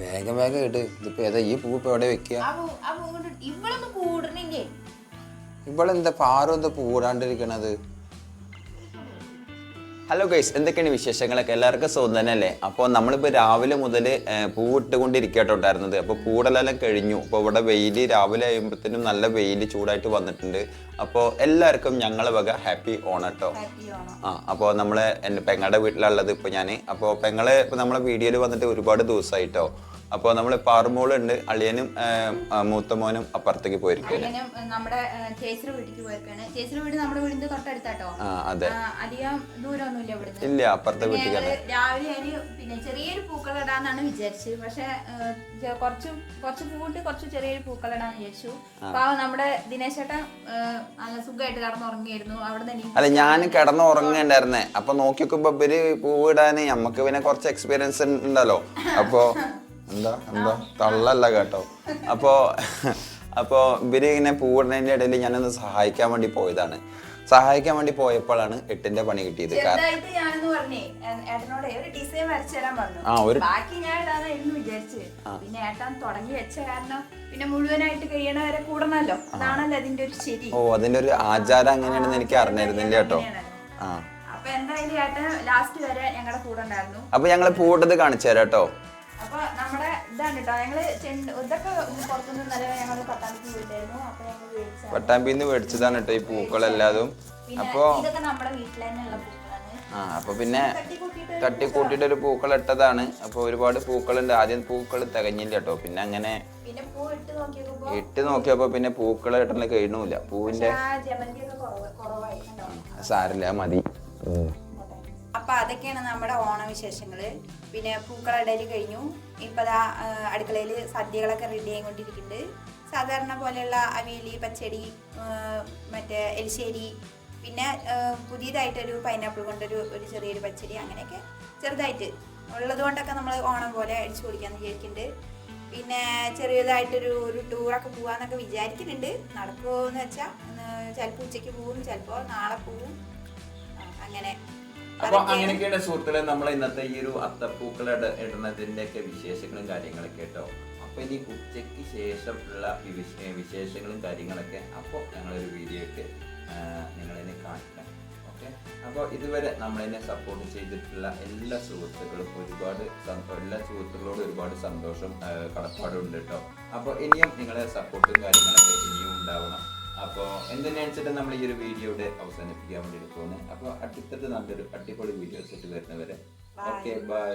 വേഗം വേഗം ഇട്. ഇതിപ്പോ ഏതാ ഈ പൂ ഇപ്പൊ എവിടെ വെക്കുക ഇവളൊന്നും കൂടണില്ലേ ഇവളെന്താ പാറു എന്താ പൂടാണ്ടിരിക്കണത്? ഹലോ ഗൈസ് എന്തൊക്കെയാണ് വിശേഷങ്ങളൊക്കെ? എല്ലാവർക്കും സുഖം തന്നെയല്ലേ? അപ്പോൾ നമ്മളിപ്പോൾ രാവിലെ മുതൽ പൂവിട്ടുകൊണ്ടിരിക്കട്ടോ ഉണ്ടായിരുന്നത്. അപ്പോൾ പൂടലെല്ലാം കഴിഞ്ഞു. അപ്പോൾ ഇവിടെ വെയിൽ രാവിലെ ആകുമ്പോഴത്തേനും നല്ല വെയിൽ ചൂടായിട്ട് വന്നിട്ടുണ്ട്. അപ്പോൾ എല്ലാവർക്കും ഞങ്ങളെ വക ഹാപ്പി ഓണട്ടോ. ഹാപ്പി ഓണം. ആ അപ്പോൾ നമ്മൾ എന്റെ പെങ്ങളുടെ വീട്ടിലുള്ളത് ഇപ്പോൾ ഞാൻ അപ്പോൾ പെങ്ങളെ ഇപ്പോൾ നമ്മളെ വീഡിയോയിൽ വന്നിട്ട് ഒരുപാട് ദിവസമായിട്ടോ അപ്പോൾ നമ്മൾ പാറുമോളുണ്ട് അളിയനും മൂത്ത മോനും മൂത്തമോനും അപ്പുറത്തേക്ക് പോയിരിക്കും നമ്മുടെ ചേച്ചിയുടെ വീട്ടിലേക്ക് ചേച്ചിയുടെ വീട് നമ്മുടെ വീടിന്റെ തൊട്ടടുത്താട്ടോ. ആ അതെ. ആ, അധികം ദൂരമൊന്നുമില്ല ഇവിടുന്ന്. ഇല്ല അപ്പുറത്തെ പിന്നെ രാവിലെ പിന്നെ ചെറിയൊരു പൂക്കൾ ഇടാന്നാണ് വിചാരിച്ചത്. പക്ഷെ കുറച്ച് കുറച്ച് പൂവിട്ട് കുറച്ച് ചെറിയൊരു പൂക്കൾ ഇടാന്ന് വിചാരിച്ചു അപ്പൊ നമ്മുടെ ദിനേശേട്ടൻ നല്ല സുഖമായിട്ട് കടന്നുറങ്ങിയായിരുന്നു അവിടെ അല്ലെ അല്ല ഞാൻ കിടന്ന് ഉറങ്ങണ്ടായിരുന്നേ അപ്പൊ നോക്കി നോക്കുമ്പോ ഇവർ പൂവിടാന് നമ്മക്ക് പിന്നെ കുറച്ച് എക്സ്പീരിയൻസ് ഉണ്ടല്ലോ. അപ്പോ എന്താ? എന്താ? തള്ളല്ല കേട്ടോ. അപ്പോ അപ്പോ ഇവർ ഇങ്ങനെ പൂവിടുന്നതിന്റെ ഇടയിൽ ഞാനൊന്ന് സഹായിക്കാൻ വേണ്ടി പോയതാണ്. സഹായിക്കാൻ വേണ്ടി പോയപ്പോഴാണ് എട്ടിന്റെ പണി കിട്ടിയത്. ആ, ഒരു- ഓ അതിന്റെ ഒരു ആചാരം അങ്ങനെയാണെന്ന് എനിക്ക് അറിഞ്ഞിരുന്നില്ല കേട്ടോ. ആ. അപ്പൊ ഞങ്ങളെ പൂട്ടത് കാണിച്ചു തരാം കേട്ടോ. ഇതാണ് കേട്ടോ. ഞങ്ങൾ ഇതൊക്കെ പുറത്തുനിന്ന് ഇന്നലെ ഞങ്ങൾ പത്താമത്തെ വീട്ടായിരുന്നു അപ്പൊ ഞങ്ങൾ മേടിച്ചതാണ്. പട്ടാമ്പിന്ന് മേടിച്ചതാണ് കേട്ടോ ഈ പൂക്കളെല്ലാതും. അപ്പൊ ഇതൊക്കെ നമ്മുടെ വീട്ടിൽ തന്നെയുള്ള പൂക്കളാണ്. ആ അപ്പൊ പിന്നെ തട്ടി കൂട്ടിയിട്ട് ഒരു പൂക്കൾ ഇട്ടതാണ് അപ്പൊ ഒരുപാട് പൂക്കളുണ്ട്. ആദ്യം പൂക്കൾ തികഞ്ഞില്ല കേട്ടോ. പിന്നെ അങ്ങനെ ഇട്ട് നോക്കിയപ്പോ പിന്നെ പൂക്കൾ ഇട്ടുന്ന കഴിയണില്ല പൂവിന്റെ സാരില്ല മതി. അപ്പൊ അതൊക്കെയാണ് നമ്മുടെ ഓണവിശേഷങ്ങൾ. പിന്നെ പൂക്കളിടയിൽ കഴിഞ്ഞു. ഇപ്പൊ ദാ അടുക്കളയിൽ സദ്യകളൊക്കെ റെഡി ആയിക്കൊണ്ടിരിക്കുന്നുണ്ട് സാധാരണ പോലെയുള്ള അവിയലി പച്ചടി മറ്റേ എലിശ്ശേരി പിന്നെ പുതിയതായിട്ടൊരു പൈനാപ്പിൾ കൊണ്ടൊരു ഒരു ചെറിയൊരു പച്ചടി അങ്ങനെയൊക്കെ ചെറുതായിട്ട് ഉള്ളത് കൊണ്ടൊക്കെ നമ്മൾ ഓണം പോലെ അടിച്ചു കുടിക്കാന്ന് വിചാരിക്കുന്നുണ്ട് പിന്നെ ചെറിയതായിട്ടൊരു ഒരു ടൂറൊക്കെ പോവാന്നൊക്കെ വിചാരിക്കുന്നുണ്ട്. നടക്കുമോ എന്ന് വെച്ചാൽ ചിലപ്പോൾ ഉച്ചയ്ക്ക് പോവും ചിലപ്പോൾ നാളെ പോവും. അങ്ങനെ. അപ്പൊ അങ്ങനെയൊക്കെയുള്ള സുഹൃത്തുക്കളെ നമ്മൾ ഇന്നത്തെ ഈ ഒരു അത്തപ്പൂക്കൾ ഇട- ഇടുന്നതിന്റെ ഒക്കെ വിശേഷങ്ങളും കാര്യങ്ങളൊക്കെ കേട്ടോ. അപ്പൊ ഇനി ഉച്ചയ്ക്ക് ശേഷമുള്ള വിശേഷങ്ങളും കാര്യങ്ങളൊക്കെ അപ്പോൾ ഞങ്ങളൊരു വീഡിയോ ഇട്ട് നിങ്ങളെന്നെ കാണിക്കാം. ഓക്കെ? അപ്പോൾ ഇതുവരെ നമ്മളെന്നെ സപ്പോർട്ട് ചെയ്തിട്ടുള്ള എല്ലാ സുഹൃത്തുക്കളും ഒരുപാട് എല്ലാ സുഹൃത്തുക്കളോടും ഒരുപാട് സന്തോഷം കടപ്പാടും ഉണ്ട് കേട്ടോ. അപ്പോൾ ഇനിയും നിങ്ങളെ സപ്പോർട്ടും കാര്യങ്ങളൊക്കെ ഇനിയും ഉണ്ടാവണം. അപ്പോൾ എന്തിനനുസരിച്ച് നമ്മൾ ഈ ഒരു വീഡിയോയുടെ അവസാനിപ്പിക്കാൻ വേണ്ടി പോകുന്നത് അപ്പോൾ അടുത്തത് നല്ലൊരു അടിപൊളി വീഡിയോസ് ഇട്ട് വരുന്നവരെ. Okay bye